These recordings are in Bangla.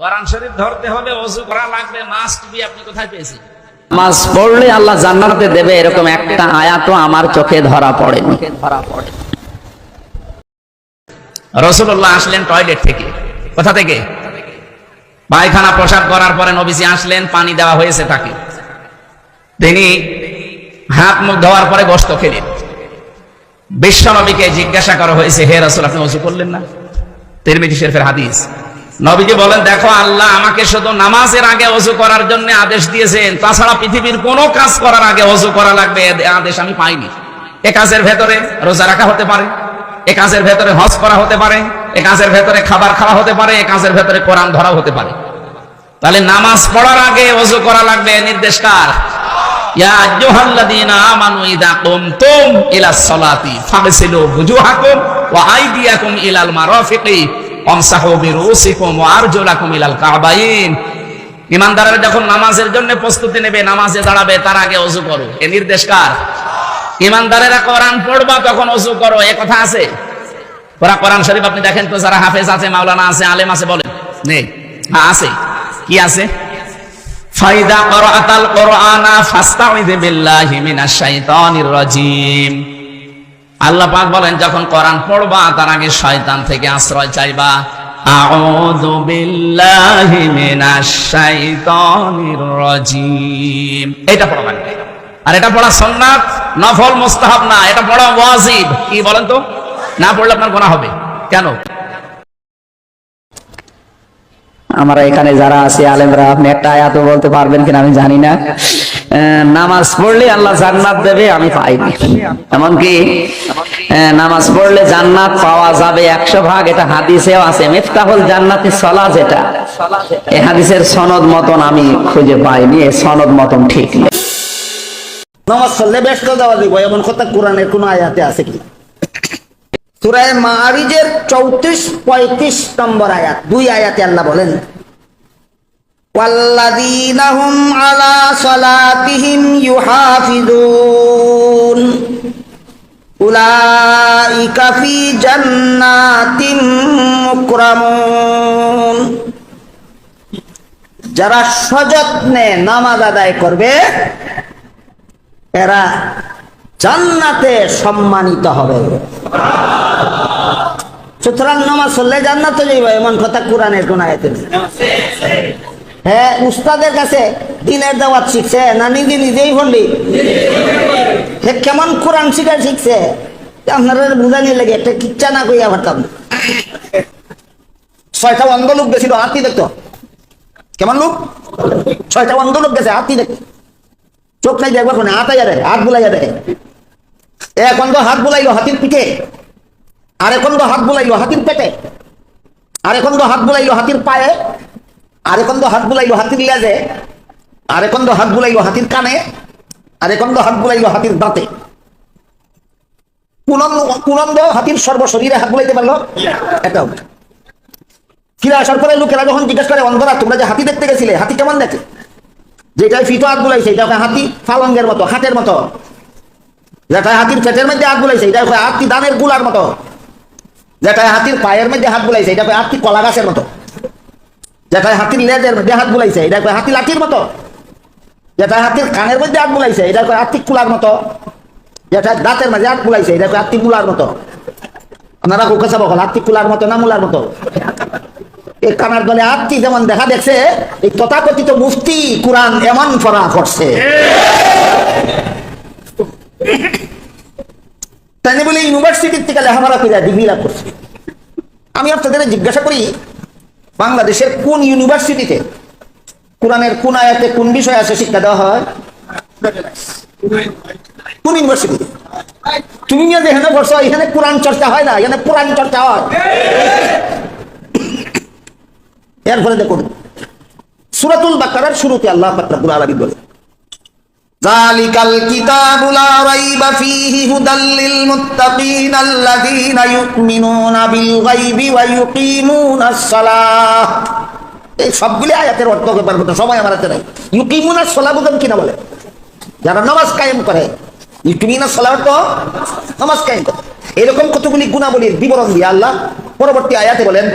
কোরআন শরীফ ধরতে হলে অজু করা লাগবে মাস্ট বি আপনি কোথায় পেয়েছেন? নামাজ পড়লে আল্লাহ জান্নাতে দেবে এরকম একটা আয়াতও আমার চোখে ধরা পড়েনি। ধরা পড়ে রসুল্লাহ আসলেন টয়লেট থেকে। কোথা থেকে? পায়খানা প্রসাদ করার পরে নবীজি আসলেন পানি দেওয়া হয়েছে তাকে। তিনি হাত মুখ ধোয়ার পরে গোস্ত খেলেন। বিশ্ব নবীকে জিজ্ঞাসা করা হয়েছে হে রসুল আপনি অজু করলেন না? তিরমিজি শরীফের হাদিস। নবীজি বলেন, দেখো আল্লাহ আমাকে শুধু নামাজের আগে অজু করার জন্য আদেশ দিয়েছেন। তাছাড়া পৃথিবীর কোনো কাজ করার আগে অজু করা লাগবে। আদেশ আমি পাইনি। এ কাজের ভেতরে রোজা রাখা হতে পারে। এ কাজের ভেতরে হজ করা হতে পারে। এ কাজের ভেতরে খাবার খাওয়া হতে পারে। এ কাজের ভেতরে কোরআন ধরা হতে পারে। তাহলে নামাজ পড়ার আগে অজু করা লাগবে। নির্দেশ কার? আইদিয়াকুম ইলাল ইমানদারেরা যখন নামাজের জন্য প্রস্তুতি নেবে, নামাজে দাঁড়াবে, তার আগে অজু করো। এ নির্দেশ কার? ইমানদারেরা কোরআন পড়বা, তখন অজু করো। এ কথা আছে? ওরা কোরআন শরীফ আপনি দেখেন তো, যারা হাফেজ আছে, মাওলানা আছে, আলেম আছে, বলেন। নেই। হ্যাঁ আছে। কি আছে? ফাইদা করাতাল কোরআনা ফাস্তাউযু বিল্লাহি মিনাশ শাইতানির রাজিম। আল্লাহ পাক বলেন, যখন কোরআন পড়বা, তার আগে শয়তান থেকে আশ্রয় চাইবা। আউযু বিল্লাহি মিনাশ শাইতানির রাজিম। এটা পড়া লাগবে আর এটা পড়া সুন্নাত, নফল, মুস্তাহাব না, এটা পড়া ওয়াজিব। কি বলেন তো? না পড়লে আপনার গুনাহ হবে। কেন? আমরা এখানে যারা আছি, আলেমরা, আপনি একটা আয়াত বলতে পারবেন কিনা আমি জানি না। নামাজ পড়লে আল্লাহ জান্নাত দেবে, আমি পাইনি। এমনকি নামাজ পড়লে জান্নাত পাওয়া যাবে একশো ভাগ, এটা হাদিসেও আছে। মিফতাহুল জান্নাতি সলা যেটা এই হাদিসের সনদ মতন আমি খুঁজে পাইনি এই সনদ মতন ঠিক নেই। নামাজ পড়লে বেশ দেওয়া দিব এমন কথা কোরআনের কোন আয়াতে আছে কি? সুরায় মারিজের চৌত্রিশ পঁয়ত্রিশ নম্বর আয়াত, দুই আয়াতে আল্লাহ বলেন والذين هم على صلاتهم يحافظون أولئك في جنات مكرمون যারা সযত্নে নামাজ আদায় করবে এরা জান্নাতে সম্মানিত হবে সুতরাং নামাজ পড়লে জান্নাতে যাইব এমন কথা কোরআনের কোন আয়াতে নেই। হ্যাঁ উস্তাদের কাছে দিনের দাওয়াত শিখছে। না নিজে নিজেই পড়লি হে, কেমন কোরআন শিখা শিখছে? আপনারা লাগে, একটা কিচ্ছা না কইয়া পারতাম। ছয়টা অন্ধ লোক গেছিল, হাতি দেখতো। কেমন লোক? ছয়টা অন্ধ লোক গেছে, হাতি দেখতো। চোখ নাই দেখব কোনে? হাত যাবে হাত বুলাই যাবে এখন তো হাত বুলাইলো হাতির পিঠে। আর এখন তো হাত বুলাইলো হাতির পেটে। আর এখন তো হাত বুলাইলো হাতির পায়ে। আর এখন তো হাত বুলাইলো হাতির লেজে আর এখন তো হাত বুলাইলো হাতির কানে আর এখন তো হাত বুলাইলো হাতির দাঁতে। কুনন্দ হাতির সর্বশরীরে হাত বুলাইতে পারল? এটাও ফিরে আসার পরে লোকেরা যখন জিজ্ঞেস করে, অন্ধরা, তোমরা যে হাতি দেখতে গেছিলে, হাতি কেমন দেখে? যেটাই ফিটো হাত বুলাইছে, এটা হাতি ফালঙ্গের মতো, হাতের মতো। যেটাই হাতির পেটের মধ্যে হাত বুলাইছে, এটা হাতি দানেরগুলার মতো। যেটাই হাতির পায়ের মধ্যে হাত বুলাইছে, এটা হাতি কলা গাছের মতো। যেটাই হাতির লেজের মধ্যে হাত বুলাইছে, এটা কয় হাতি লাঠির মতো। যেটাই হাতির কানের মধ্যে হাত বুলাইছে, এটা কয় হাতি কুলার মতো। যেটা দাঁতের মাঝে হাত বুলাইছে, এটা কয় হাতি মুলার মতো। আপনারা কোকা চাবো হাতি কুলার মতো না মুলার মতো? এই কানার দলে আত্মি যেমন দেখা দেখছে, এই তথাকথিত মুফতি কোরআন এমন ফরা করছে। তাই বলে ইউনিভার্সিটির থেকে লেখাপড়া করে ডিগ্রি লাভ করছে। আমি আপনাদের জিজ্ঞাসা করি বাংলাদেশের কোন ইউনিভার্সিটিতে কোরআনের কোন আয়াতে কোন বিষয় আছে শিক্ষা দেওয়া হয়? কোন ইউনিভার্সিটিতে? তুমি যেখানে বসো এখানে কোরআন চর্চা হয় না, এখানে কোরআন চর্চা হয়। এরপরে দেখুন, সুরাতুল বাকার শুরুতে আল্লাহ পাক রব্বুল আলামিন বলে এই সবগুলি আয়াতের অর্থ পারব না সবাই আমার হাতে নাই। ইউকিমুনাস সালাহ বুঝেন কিনা বলে? যারা নামাজ কায়েম করে ইউকিমিনাস সালাহ তো নামাজ কায়েম করে। এরকম কতগুলি গুণাবলীর বিবরণ দিয়ে আল্লাহ পরবর্তী আয়াতে বলেন,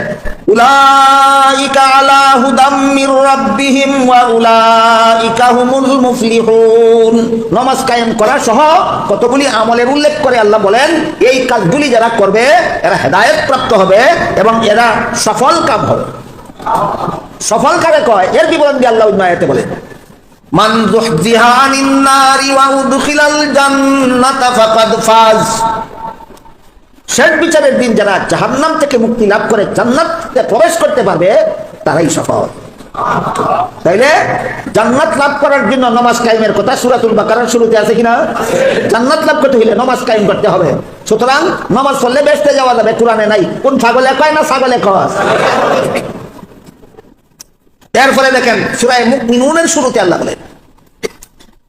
উলাইকা আলা হুদাম মির রাব্বিহিম ওয়া উলাইকা হুমুল মুফলিহুন। নামাজ কায়েম করা সহ কতগুলি আমলের উল্লেখ করে আল্লাহ বলেন, এই কাজগুলি যারা করবে, এরা হেদায়েত প্রাপ্ত হবে এবং এরা সফল কাম হবে। সফল কারে কয়, এর বিবরণ দিয়ে আল্লাহ আয়াতে বলে মান যুহজিহা আনিন নারি ওয়া উদখিলাল জান্নাতা ফাকাদ ফাজ। শেষ বিচারের দিন যারা জাহান্নাম থেকে মুক্তি লাভ করে জান্নাতে প্রবেশ করতে পারবে, তারাই সফল। তাইলে জান্নাত লাভ করার জন্য নামাজ কায়েমের কথা সূরাতুল বাকারার শুরুতে আছে কিনা? জান্নাত লাভ করতে হলে নামাজ কায়েম করতে হবে। সুতরাং নামাজ পড়লে বেসতে যাওয়া যাবে, কোরআনে নাই। কোন ছাগলে কয় না ছাগলে কয়? এরপরে দেখেন সূরা মুমিনুনের শুরুতে আল্লাহ বলেন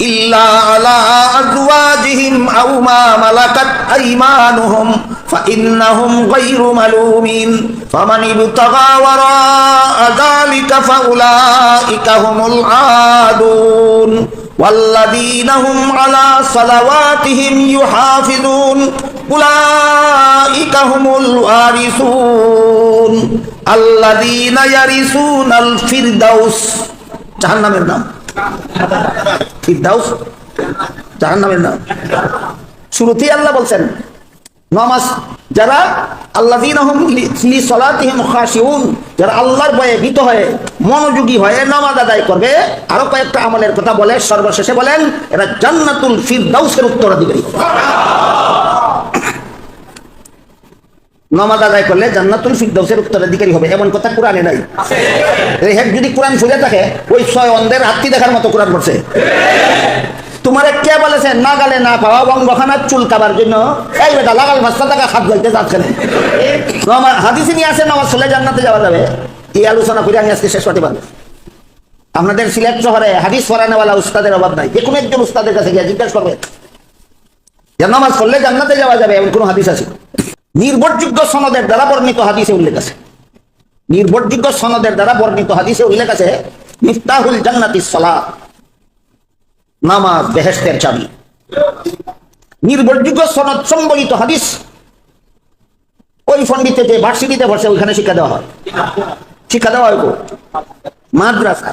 إلا على أزواجهم أو ما ملكت أيمانهم فإنهم غير ملومين فمن ابتغى وراء ذلك فأولئك هم العادون والذين هم على صلواتهم يحافظون أولئك هم الوارثون الذين يرثون الفردوس جهنم النام ফিরদাউস নাম। শুরুতেই আল্লাহ বলছেন, নামাজ, যারা খাশিউন, যারা আল্লাহর ভীত হয়ে মনোযোগী হয়ে নামাজ আদায় করবে, আরও কয়েকটা আমলের কথা বলে, সর্বশেষে বলেন, এরা জান্নাতুল ফিরদাউসের উত্তরাধিকারী। নামাজ আদায় করলে জান্নাতুল ফিরদাউসের উত্তরাধিকারী হবে, এমন কথা কোরআনে নাই। হেড যদি কোরআন ফুলে থাকে, ওই ছয় অন্ধের হাতি দেখার মতো কোরআন পড়ছে। তোমার কে বলেছে, না গালে না পাওয়া বঙ্গখানার চুল কাবার জন্য এই বেটা লাগাল ভাস্তা টাকা খাত গলতে যাচ্ছে না হাদিসে নিয়ে আসে, নামাজ চলে জান্নাতে যাওয়া যাবে। এই আলোচনা করে আমি আজকে শেষ করতে পারব। আপনাদের সিলেট শহরে হাদিস পড়ানোওয়ালা উস্তাদের অভাব নাই। যে কোনো একজন উস্তাদের কাছে গিয়ে জিজ্ঞাসা করবে, যে নামাজ পড়লে জান্নাতে যাওয়া যাবে? এমন কোনো হাদিস আছে? নির্ভরযোগ্য সনদের দ্বারা বর্ণিত হাদিসে উল্লেখ আছে। নির্ভরযোগ্য সনদের দ্বারা বর্ণিত হাদিসে উল্লেখ আছে, মিফতাহুল জান্নাতি সালাত নামাজ, বেহেশতের চাবি। নির্ভরযোগ্য সনদ সম্বলিত হাদিস, ওই ফন্ডিতে যে ভার্সিটিতে বসে, ওইখানে শিক্ষা দেওয়া হয়। শিক্ষা দেওয়া হয়। মাদ্রাসা।